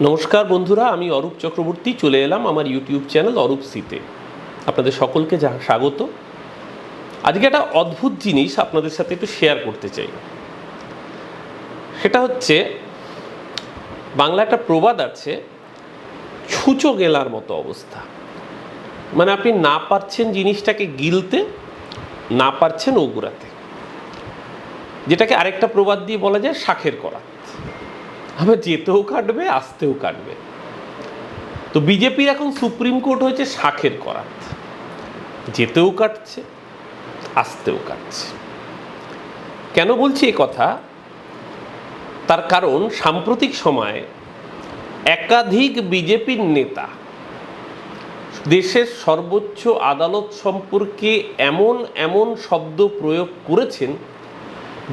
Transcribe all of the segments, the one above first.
নমস্কার বন্ধুরা, আমি অরূপ চক্রবর্তী। চলে এলাম আমার ইউটিউব চ্যানেল অরূপ সিতে। আপনাদের সকলকে যা স্বাগত। আজকে একটা অদ্ভুত জিনিস আপনাদের সাথে একটু শেয়ার করতে চাই। সেটা হচ্ছে বাংলা একটা প্রবাদ আছে, ছুঁচো গেলার মতো অবস্থা। মানে আপনি না পারছেন জিনিসটাকে গিলতে, না পারছেন ওগুরাতে যেটাকে আরেকটা প্রবাদ দিয়ে বলা যায় শাখের করা। আমার যেতেও কাটবে, আসতেও কাটবে। তো বিজেপির এখন সুপ্রিম কোর্ট হয়েছে শাখের করাত। যেতেও কাটছে, আসতেও কাটছে। কেন বলছি এ কথা? তার কারণ, সাম্প্রতিক সময়ে একাধিক বিজেপির নেতা দেশের সর্বোচ্চ আদালত সম্পর্কে এমন এমন শব্দ প্রয়োগ করেছেন,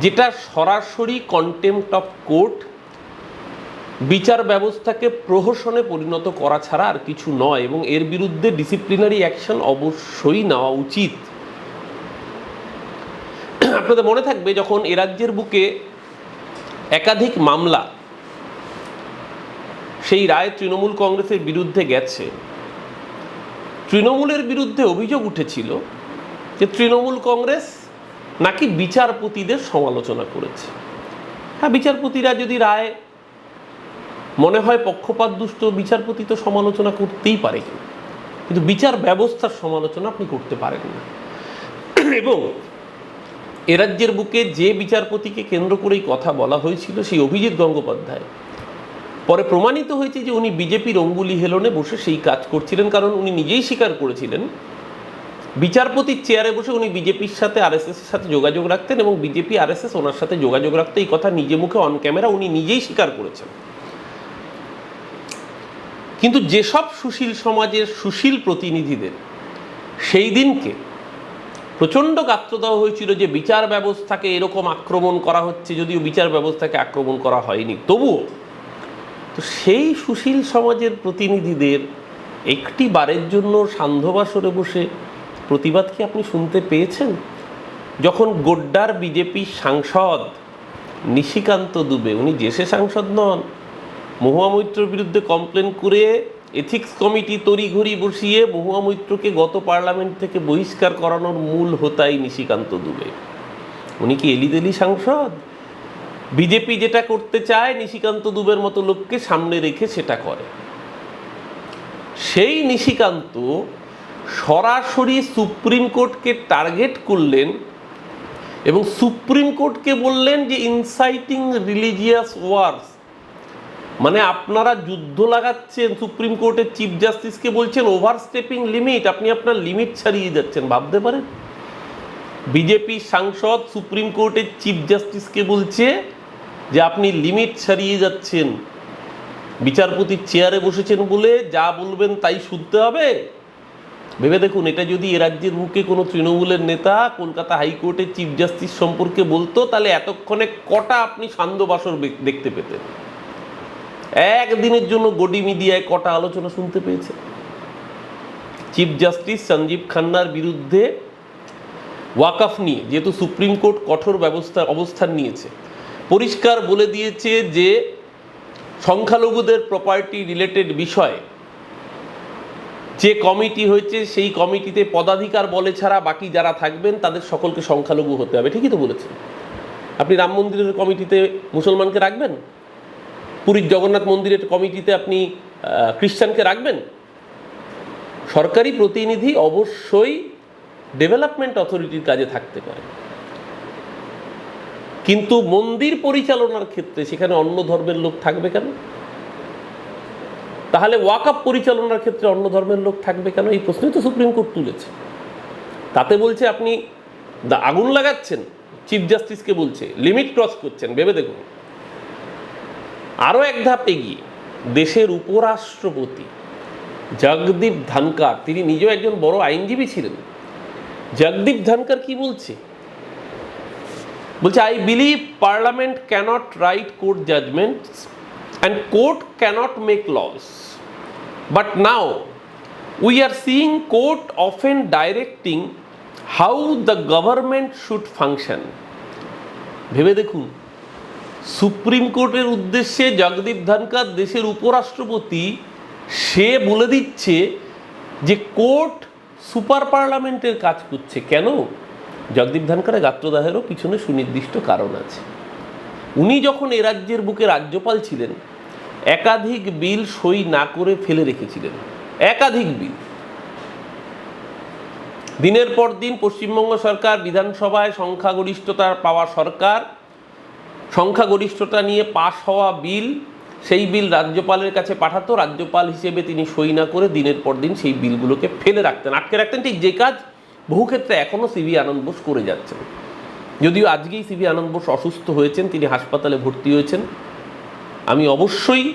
যেটা সরাসরি কন্টেম্পট অফ কোর্ট বিচার ব্যবস্থাকে প্রহসনে পরিণত করা ছাড়া আর কিছু নয় এবং এর বিরুদ্ধে ডিসিপ্লিনারি অ্যাকশন অবশ্যই নেওয়া উচিত। আপনাদের মনে থাকবে যখন এ রাজ্যের বুকে একাধিক মামলা সেই রায় তৃণমূল কংগ্রেসের বিরুদ্ধে গেছে। তৃণমূলের বিরুদ্ধে অভিযোগ উঠেছিল যে তৃণমূল কংগ্রেস নাকি বিচারপতিদের সমালোচনা করেছে। হ্যাঁ বিচারপতিরা যদি রায় মনে হয় পক্ষপাত দুষ্ট বিচারপতি তো সমালোচনা করতেই পারে কিন্তু বিচার ব্যবস্থার সমালোচনা আপনি করতে পারেন না। এবং এ রাজ্যের বুকে যে বিচারপতিকে কেন্দ্র করেই কথা বলা হয়েছিল সেই অভিজিৎ গঙ্গোপাধ্যায়। পরে প্রমাণিত হয়েছে যে উনি বিজেপির অঙ্গুলি হেলনে বসে সেই কাজ করছিলেন, কারণ উনি নিজেই স্বীকার করেছিলেন, বিচারপতির চেয়ারে বসে উনি বিজেপির সাথে আরএসএস এর সাথে যোগাযোগ রাখতেন এবং বিজেপি আরএসএস ওনার সাথে যোগাযোগ রাখতে এই কথা নিজে মুখে অন ক্যামেরা উনি নিজেই স্বীকার করেছেন। কিন্তু যেসব সুশীল সমাজের সুশীল প্রতিনিধিদের সেই দিনকে প্রচণ্ড গাত্র দেওয়া হয়েছিল যে বিচার ব্যবস্থাকে এরকম আক্রমণ করা হচ্ছে যদিও বিচার ব্যবস্থাকে আক্রমণ করা হয়নি। তবুও তো সেই সুশীল সমাজের প্রতিনিধিদের একটি বারের জন্য সান্ধ্যবাসরে বসে প্রতিবাদ কি আপনি শুনতে পেয়েছেন? যখন গোড্ডার বিজেপি সাংসদ নিশিকান্ত দুবে, উনি জেসে সাংসদ নন মহুয়া মৈত্রর বিরুদ্ধে কমপ্লেন করে এথিক্স কমিটি তড়িঘড়ি বসিয়ে মহুয়া মৈত্রকে গত পার্লামেন্ট থেকে বহিষ্কার করানোর মূল হোতাই নিশিকান্ত দুবে। উনি কি এলিদেলি সাংসদ? বিজেপি যেটা করতে চায়, নিশিকান্ত দুবের মতো লোককে সামনে রেখে সেটা করে। সেই নিশিকান্ত সরাসরি সুপ্রিম কোর্টকে টার্গেট করলেন এবং সুপ্রিম কোর্টকে বললেন যে ইনসাইটিং রিলিজিয়াস ওয়ার্স মানে আপনারা যুদ্ধ লাগাচ্ছেন, সুপ্রিম কোর্টের চিফ জাস্টিসকে বলছেন ওভারস্টেপিং লিমিট আপনি আপনার লিমিট ছাড়িয়ে যাচ্ছেন। ভাবতে পারেন? বিজেপি সাংসদ, সুপ্রিম কোর্টের চিফ জাস্টিসকে বলছে যে, আপনি লিমিট ছাড়িয়ে যাচ্ছেন। বিচারপতির চেয়ারে বসেছেন বলে যা বলবেন তাই শুনতে হবে। ভেবে দেখুন, এটা যদি এ রাজ্যের মুখে কোনো তৃণমূলের নেতা কলকাতা হাইকোর্টের চিফ জাস্টিস সম্পর্কে বলতো, তাহলে এতক্ষণে কটা আপনি সান্ধ্যবাসর বে- দেখতে পেতেন? একদিনের জন্য গডি মিডিয়ায় কটা আলোচনা শুনতে পেয়েছে? চিফ জাস্টিস সঞ্জীব খান্নার বিরুদ্ধে ওয়াকাফ নিয়ে, যেহেতু সুপ্রিম কোর্ট কঠোর ব্যবস্থা, অবস্থান নিয়েছে। পরিষ্কার বলে দিয়েছে যে, সংখ্যালঘুদের প্রপার্টি রিলেটেড বিষয়ে যে কমিটি হয়েছে, সেই কমিটিতে পদাধিকার বলে ছাড়া বাকি যারা থাকবেন, তাদের সকলকে সংখ্যালঘু হতে হবে। ঠিকই তো বলেছেন। আপনি রাম মন্দিরের কমিটিতে মুসলমানকে রাখবেন? পুরীর জগন্নাথ মন্দিরের কমিটিতে আপনি খ্রিস্টানকে রাখবেন? সরকারি প্রতিনিধি অবশ্যই ডেভেলপমেন্ট অথরিটির কাজে থাকতে পারে। কিন্তু মন্দির পরিচালনার ক্ষেত্রে সেখানে অন্য ধর্মের লোক থাকবে কেন? তাহলে ওয়াকআপ পরিচালনার ক্ষেত্রে অন্য ধর্মের লোক থাকবে কেন? এই প্রশ্নই তো সুপ্রিম কোর্ট তুলেছে। তাতে বলছে আপনি আগুন লাগাচ্ছেন চিফ জাস্টিসকে বলছে লিমিট ক্রস করছেন, ভেবে দেখুন। আরও এক ধাপ এগিয়ে, দেশের উপরাষ্ট্রপতি জগদীপ ধানকার, তিনি নিজেও একজন বড় আইনজীবী ছিলেন। জগদীপ ধানকার কি বলছে? বলছে I believe parliament cannot write court judgment and court cannot make laws but now we are seeing court often directing how the government should function ভেবে দেখুন সুপ্রিম কোর্টের উদ্দেশ্যে জগদীপ ধনকর দেশের উপরাষ্ট্রপতি, সে বলে দিচ্ছে যে কোর্ট সুপার পার্লামেন্টের কাজ করছে। কেন? জগদীপ ধনকরের গাত্রদাহেরও পিছনে সুনির্দিষ্ট কারণ আছে। উনি যখন এ রাজ্যের বুকে রাজ্যপাল ছিলেন, একাধিক বিল সই না করে ফেলে রেখেছিলেন। একাধিক বিল। দিনের পর দিন পশ্চিমবঙ্গ সরকার, বিধানসভায় সংখ্যাগরিষ্ঠতা পাওয়া সরকার সংখ্যাগরিষ্ঠতা নিয়ে পাশ হওয়া বিল, সেই বিল রাজ্যপালের কাছে পাঠাতো। রাজ্যপাল হিসেবে তিনি সই না করে দিনের পর দিন সেই বিলগুলোকে ফেলে রাখতেন। আটকে রাখতেন। ঠিক যে কাজ বহু ক্ষেত্রে এখনও সিবি আনন্দ বোস করে যাচ্ছেন। যদিও আজকেই সিবি আনন্দ বোস অসুস্থ হয়েছেন, তিনি হাসপাতালে ভর্তি হয়েছেন। আমি অবশ্যই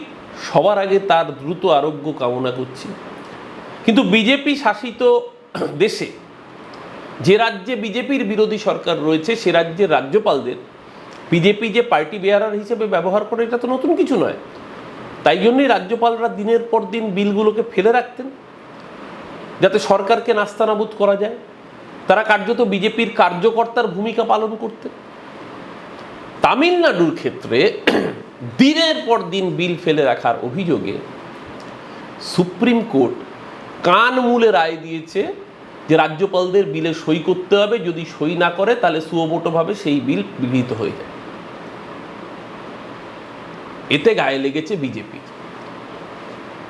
সবার আগে তার দ্রুত আরোগ্য কামনা করছি। কিন্তু বিজেপি শাসিত দেশে যে রাজ্যে বিজেপির বিরোধী সরকার রয়েছে, সে রাজ্যের রাজ্যপালদের বিজেপি যে পার্টি বেয়ারার হিসেবে ব্যবহার করে, এটা তো নতুন কিছু নয়। তাই জন্যই রাজ্যপালরা দিনের পর দিন বিলগুলোকে ফেলে রাখতেন, যাতে সরকারকে নাস্তানাবুদ করা যায়। তারা কার্যত বিজেপির কার্যকর্তার ভূমিকা পালন করতেন। তামিলনাড়ুর ক্ষেত্রে দিনের পর দিন বিল ফেলে রাখার অভিযোগে সুপ্রিম কোর্ট কান মূলে রায় দিয়েছে যে রাজ্যপালদের বিলে সই করতে হবে, যদি সই না করে তাহলে সুবোটোভাবে সেই বিল গৃহীত হয়ে যায়। এতে গায়ে লেগেছে বিজেপি।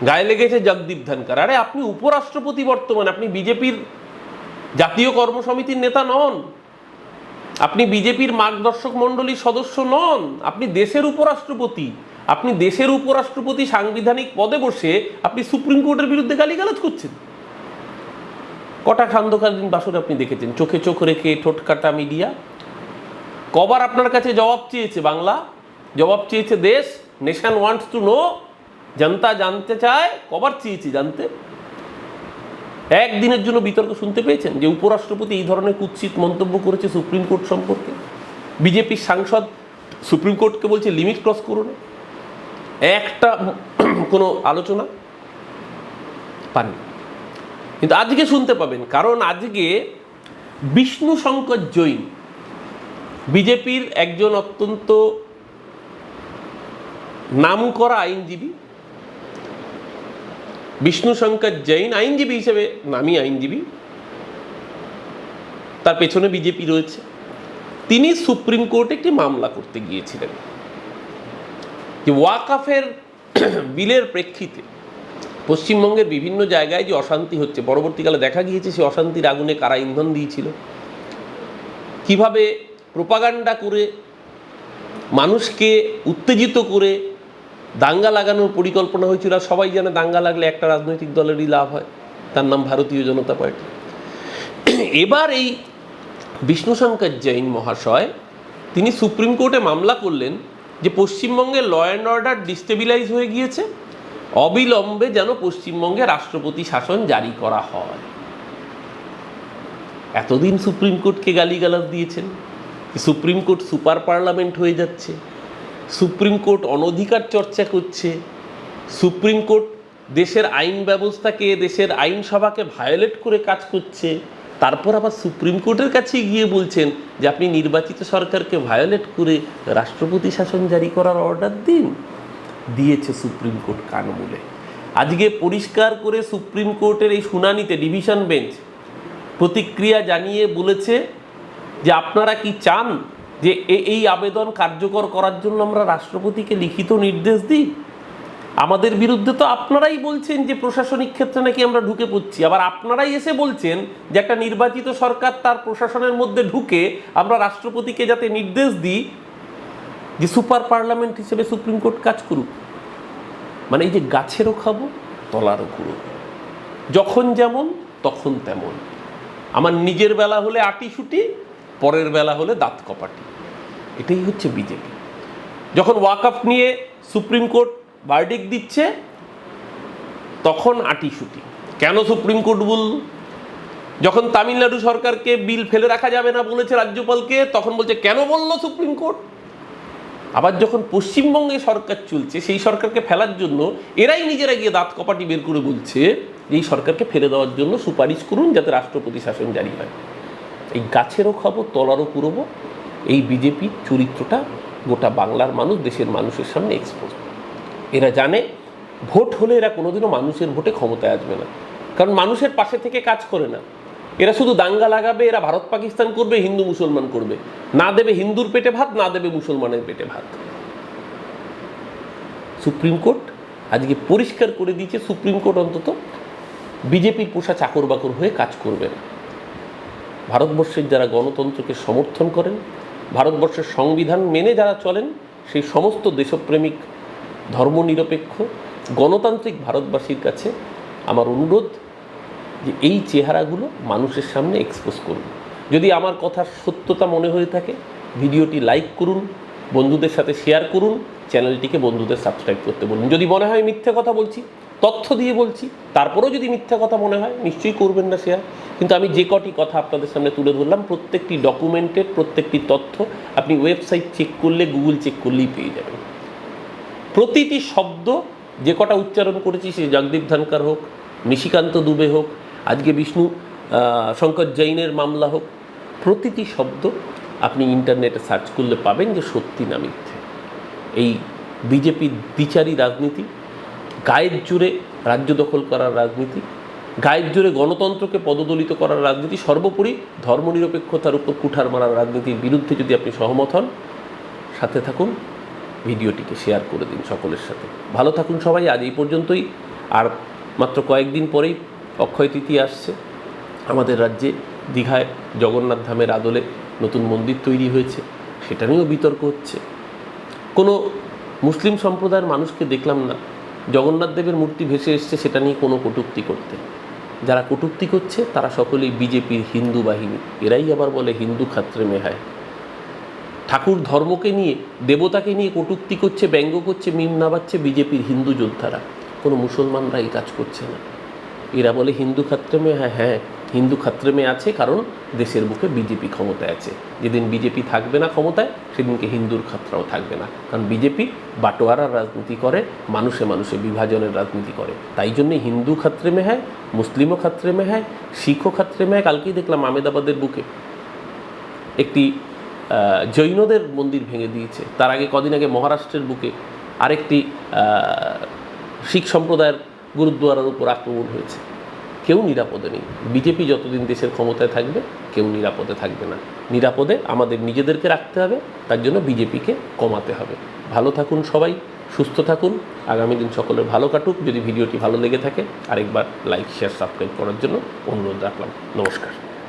গায়ে লেগেছে জগদীপ ধনকর আরে আপনি উপরাষ্ট্রপতি বর্তমানে, আপনি বিজেপির জাতীয় কর্মসমিতির নেতা নন। আপনি বিজেপির মার্গদর্শক মণ্ডলীর সদস্য নন। আপনি দেশের উপরাষ্ট্রপতি। আপনি দেশের উপরাষ্ট্রপতি সাংবিধানিক পদে বসে আপনি সুপ্রিম কোর্টের বিরুদ্ধে গালিগালাজ করছেন। কটা খান্দকালীন বাসরে আপনি দেখেছেন? চোখে চোখ রেখে ঠোঁট কাটা মিডিয়া। কবার আপনার কাছে জবাব চেয়েছে বাংলা? জবাব চেয়েছে দেশ? নেশন ওয়ান্টস টু নো জনতা জানতে চায় কবার চেয়েছে জানতে একদিনের জন্য বিতর্ক শুনতে পেয়েছেন যে উপরাষ্ট্রপতি এই ধরনের কুৎসিত মন্তব্য করেছে সুপ্রিম কোর্ট সম্পর্কে বিজেপির সাংসদ সুপ্রিম কোর্টকে বলছে লিমিট ক্রস করো না একটা কোনো আলোচনা পাননি কিন্তু আজকে শুনতে পাবেন কারণ আজকে বিষ্ণু শঙ্কর জৈন বিজেপির একজন অত্যন্ত নামকরা আইনজীবী, বিষ্ণু শঙ্কর জৈন আইনজীবী হিসেবে নামি আইনজীবী, তার পেছনে বিজেপি রয়েছে। তিনি সুপ্রিম কোর্টে একটি মামলা করতে গিয়েছিলেন। যে ওয়াকাফের বিলের প্রেক্ষিতে পশ্চিমবঙ্গের বিভিন্ন জায়গায় যে অশান্তি হচ্ছে, পরবর্তীকালে দেখা গিয়েছে সেই অশান্তির আগুনে কারা ইন্ধন দিয়েছিল। কীভাবে প্রোপাগান্ডা করে মানুষকে উত্তেজিত করে দাঙ্গা লাগানোর পরিকল্পনা হয়েছিল, আর সবাই জানে দাঙ্গা লাগলে একটা রাজনৈতিক দলেরই লাভ হয়। তার নাম ভারতীয় জনতা পার্টি। এবার এই বিষ্ণুশঙ্কর জৈন মহাশয়, তিনি সুপ্রিম কোর্টে মামলা করলেন যে পশ্চিমবঙ্গে ল অ্যান্ড অর্ডার ডিস্টেবিলাইজ হয়ে গিয়েছে, অবিলম্বে যেন পশ্চিমবঙ্গে রাষ্ট্রপতি শাসন জারি করা হয়। এতদিন সুপ্রিম কোর্টকে গালিগালাজ দিয়েছেন, সুপ্রিম কোর্ট সুপার পার্লামেন্ট হয়ে যাচ্ছে সুপ্রিম কোর্ট অনধিকার চর্চা করছে। সুপ্রিম কোর্ট দেশের আইন ব্যবস্থাকে, দেশের আইনসভাকে ভায়োলেট করে কাজ করছে। তারপর আবার সুপ্রিম কোর্টের কাছে গিয়ে বলছেন যে, আপনি নির্বাচিত সরকারকে ভায়োলেট করে রাষ্ট্রপতি শাসন জারি করার অর্ডার দিন। দিয়েছে সুপ্রিম কোর্ট কানমূলে আজকে পরিষ্কার করে সুপ্রিম কোর্টের এই শুনানিতে ডিভিশন বেঞ্চ প্রতিক্রিয়া জানিয়ে বলেছে যে, আপনারা কি চান যে এই আবেদন কার্যকর করার জন্য আমরা রাষ্ট্রপতিকে লিখিত নির্দেশ দিই। আমাদের বিরুদ্ধে তো আপনারাই বলছেন যে প্রশাসনিক ক্ষেত্রে নাকি আমরা ঢুকে পড়ছি। আবার আপনারাই এসে বলছেন যে একটা নির্বাচিত সরকার তার প্রশাসনের মধ্যে ঢুকে আমরা রাষ্ট্রপতিকে যাতে নির্দেশ দিই যে সুপার পার্লামেন্ট হিসেবে সুপ্রিম কোর্ট কাজ করুক। মানে এই যে গাছেরও খাব, তলারও কুড়ো। যখন যেমন, তখন তেমন। আমার নিজের বেলা হলে আটি শুটি পরের বেলা হলে দাঁত কপাটি। এটাই হচ্ছে বিজেপি। যখন ওয়াকআপ নিয়ে সুপ্রিম কোর্ট বার্ডিক দিচ্ছে, তখন আটি শুটি। কেন সুপ্রিম কোর্ট বলল যখন তামিলনাড়ু সরকারকে বিল ফেলে রাখা যাবে না বলেছে রাজ্যপালকে, তখন বলছে, কেন বলল সুপ্রিম কোর্ট? আবার যখন পশ্চিমবঙ্গে সরকার চলছে, সেই সরকারকে ফেলার জন্য এরাই নিজেরা গিয়ে দাঁত কপাটি বের করে বলছে এই সরকারকে ফেলে দেওয়ার জন্য সুপারিশ করুন যাতে রাষ্ট্রপতি শাসন জারি হয়। এই গাছেরও খাব তলারও পুরবো। এই বিজেপির চরিত্রটা গোটা বাংলার মানুষ, দেশের মানুষের সামনে এক্সপোজ এরা জানে, ভোট হলে এরা কোনোদিনও মানুষের ভোটে ক্ষমতায় আসবে না। কারণ মানুষের পাশে থেকে কাজ করে না। এরা শুধু দাঙ্গা লাগাবে, এরা ভারত পাকিস্তান করবে, হিন্দু মুসলমান করবে। না দেবে হিন্দুর পেটে ভাত, না দেবে মুসলমানের পেটে ভাত। সুপ্রিম কোর্ট আজকে পরিষ্কার করে দিয়েছে, সুপ্রিম কোর্ট অন্তত বিজেপির পোষা চাকর বাকর হয়ে কাজ করবে না। ভারতবর্ষের যারা গণতন্ত্রকে সমর্থন করেন, ভারতবর্ষের সংবিধান মেনে যারা চলেন, সেই সমস্ত দেশপ্রেমিক, ধর্মনিরপেক্ষ, গণতান্ত্রিক ভারতবাসীর কাছে আমার অনুরোধ যে এই চেহারাগুলো মানুষের সামনে এক্সপোজ করুন। যদি আমার কথার সত্যতা মনে হয়ে থাকে, ভিডিওটি লাইক করুন, বন্ধুদের সাথে শেয়ার করুন চ্যানেলটিকে বন্ধুদের সাবস্ক্রাইব করতে বলুন। যদি মনে হয় মিথ্যে কথা বলছি তথ্য দিয়ে বলছি, তারপরেও যদি মিথ্যা কথা মনে হয়, নিশ্চয়ই করবেন না শেয়ার। কিন্তু আমি যে কটি কথা আপনাদের সামনে তুলে ধরলাম, প্রত্যেকটি ডকুমেন্টের প্রত্যেকটি তথ্য আপনি ওয়েবসাইট চেক করলে গুগল চেক করলেই পেয়ে যাবেন। প্রতিটি শব্দ যে কটা উচ্চারণ করেছি, সে জগদীপ ধনকর হোক, নিশিকান্ত দুবে হোক, আজকে বিষ্ণু শঙ্কর জৈনের মামলা হোক, প্রতিটি শব্দ আপনি ইন্টারনেটে সার্চ করলে পাবেন যে সত্যি না মিথ্যে। এই বিজেপির বিচারী রাজনীতি গায়ের জোরে রাজ্য দখল করার রাজনীতি, গায়ের জোরে গণতন্ত্রকে পদদলিত করার রাজনীতি, সর্বোপরি ধর্মনিরপেক্ষতার উপর কুঠার মারার রাজনীতির বিরুদ্ধে যদি আপনি সহমত হন, সাথে থাকুন, ভিডিওটিকে শেয়ার করে দিন সকলের সাথে। ভালো থাকুন সবাই, আজ এই পর্যন্তই। আর মাত্র কয়েকদিন পরেই অক্ষয় তৃতীয়া আসছে। আমাদের রাজ্যে দীঘায় জগন্নাথ ধামের আদলে নতুন মন্দির তৈরি হয়েছে। সেটা নিয়েও বিতর্ক হচ্ছে। কোনো মুসলিম সম্প্রদায়ের মানুষকে দেখলাম না। জগন্নাথ দেবের মূর্তি ভেসে এসছে সেটা নিয়ে কোনো কটুক্তি করতে। যারা কটুক্তি করছে, তারা সকলেই বিজেপির হিন্দু বাহিনী। এরাই আবার বলে হিন্দু খাত্রে মেহায় ঠাকুর ধর্মকে নিয়ে, দেবতাকে নিয়ে কটুক্তি করছে, ব্যঙ্গ করছে, মিম নাবাচ্ছে বিজেপির হিন্দু যোদ্ধারা। কোনো মুসলমানরা এই কাজ করছে না। এরা বলে হিন্দু খাত্রে মেহায় হ্যাঁ হিন্দু খাত্রেমে আছে কারণ দেশের বুকে বিজেপি ক্ষমতায় আছে। যেদিন বিজেপি থাকবে না ক্ষমতায়, সেদিনকে হিন্দুর খাত্রাও থাকবে না। কারণ বিজেপি বাটোয়ারার রাজনীতি করে, মানুষে মানুষে বিভাজনের রাজনীতি করে। তাই জন্যে হিন্দু খাত্রেমে হ্যাঁ মুসলিমও খাত্রেমে হ্যাঁ শিখও খাত্রেমে হ্যাঁ। কালকেই দেখলাম আমেদাবাদের বুকে একটি জৈনদের মন্দির ভেঙে দিয়েছে। তার আগে কদিন আগে মহারাষ্ট্রের বুকে আরেকটি শিখ সম্প্রদায়ের গুরুদ্বারার উপর আক্রমণ হয়েছে। কেউ নিরাপদে নেই। বিজেপি যতদিন দেশের ক্ষমতায় থাকবে, কেউ নিরাপদে থাকবে না। নিরাপদে আমাদের নিজেদেরকে রাখতে হবে, তার জন্য বিজেপিকে কমাতে হবে। ভালো থাকুন সবাই, সুস্থ থাকুন। আগামী দিন সকলের ভালো কাটুক। যদি ভিডিওটি ভালো লেগে থাকে, আরেকবার লাইক শেয়ার সাবস্ক্রাইব করার জন্য অনুরোধ রাখলাম। নমস্কার।